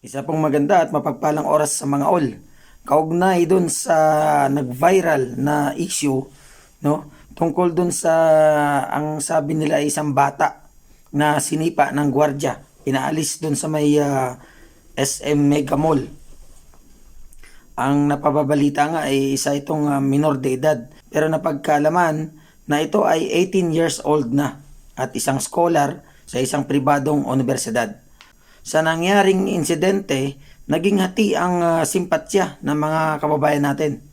Isa pong maganda at mapagpalang oras sa mga all. Kaugnay dun sa nag-viral na issue, no? Tungkol dun sa ang sabi nila ay isang bata na sinipa ng gwardya. Inaalis dun sa may ah, SM Mega Mall. Ang napababalita nga ay isa itong ah, minor de edad. Pero napagkalaman na ito ay 18 years old na at isang scholar sa isang pribadong universidad. Sa nangyaring insidente, naging hati ang ah, simpatsya ng mga kababayan natin.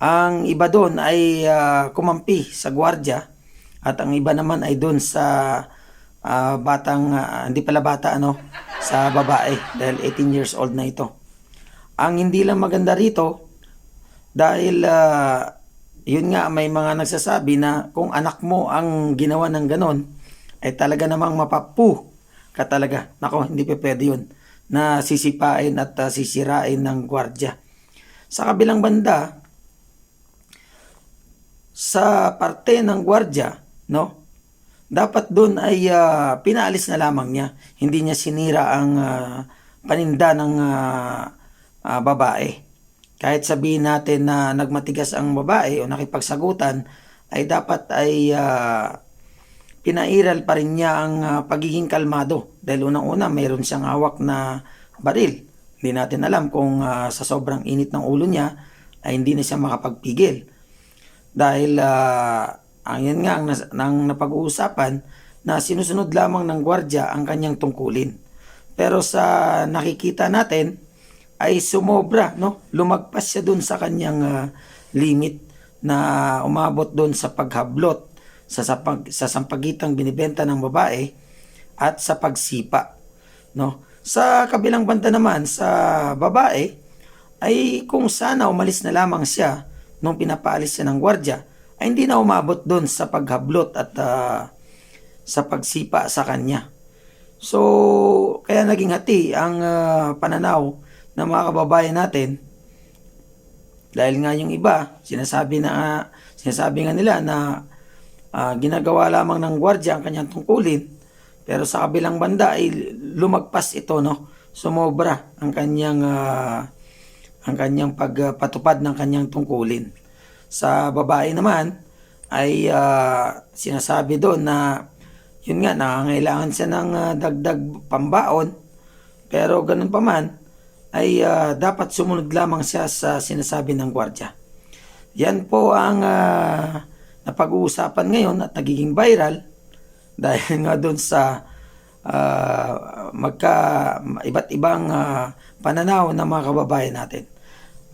Ang iba doon ay ah, kumampi sa gwardya at ang iba naman ay doon sa ah, batang, ah, hindi pala bata ano, sa babae dahil 18 years old na ito. Ang hindi lang maganda rito dahil ah, yun nga may mga nagsasabi na kung anak mo ang ginawa ng ganon ay talaga namang mapapu ka talaga. Nako, hindi pa pwede yun na sisipain at ah, sisirain ng gwardya. Sa kabilang banda, sa parte ng gwardya, no? Dapat doon ay ah, pinaalis na lamang niya. Hindi niya sinira ang ah, paninda ng ah, ah, babae. Kahit sabihin natin na nagmatigas ang babae o nakipagsagutan, ay dapat ay ah, pinairal pa rin niya ang ah, pagiging kalmado. Dahil unang-una, mayroon siyang hawak na baril. Hindi natin alam kung ah, sa sobrang init ng ulo niya, ay hindi na siya makapagpigil. Dahil ah, ang yan nga ang, ang napag-uusapan na sinusunod lamang ng gwardya ang kanyang tungkulin. Pero sa nakikita natin ay sumobra, no? Lumagpas siya dun sa kanyang ah, limit na umabot dun sa paghablot sa, sapag, sa sampagitang binibenta ng babae at sa pagsipa, no? Sa kabilang banda naman sa babae ay kung sana umalis na lamang siya nung pinapaalis siya ng gwardya ay hindi na umabot doon sa paghablot at ah, sa pagsipa sa kanya. So, kaya naging hati ang ah, pananaw ng mga kababayan natin dahil nga yung iba, sinasabi na sinasabi nga nila na ah, ginagawa lamang ng gwardya ang kanyang tungkulin pero sa kabilang banda ay lumagpas ito no sumobra ang kanyang ah, ang kanyang pagpatupad ng kanyang tungkulin sa babae naman ay ah, sinasabi doon na yun nga nangangailangan siya ng ah, dagdag pambaon pero ganun pa man ay ah, dapat sumunod lamang siya sa sinasabi ng gwardya. Yan po ang ah, napag-uusapan ngayon at nagiging viral dahil nga doon sa ah, magka iba't ibang ah, pananaw ng mga kababayan natin.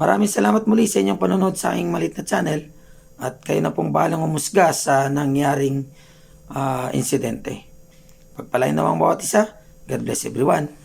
Maraming salamat muli sa inyong panonood sa aking malit na channel at kayo na pong bahalang umusga sa nangyaring ah, insidente. Pagpalain naman bawat isa. God bless everyone.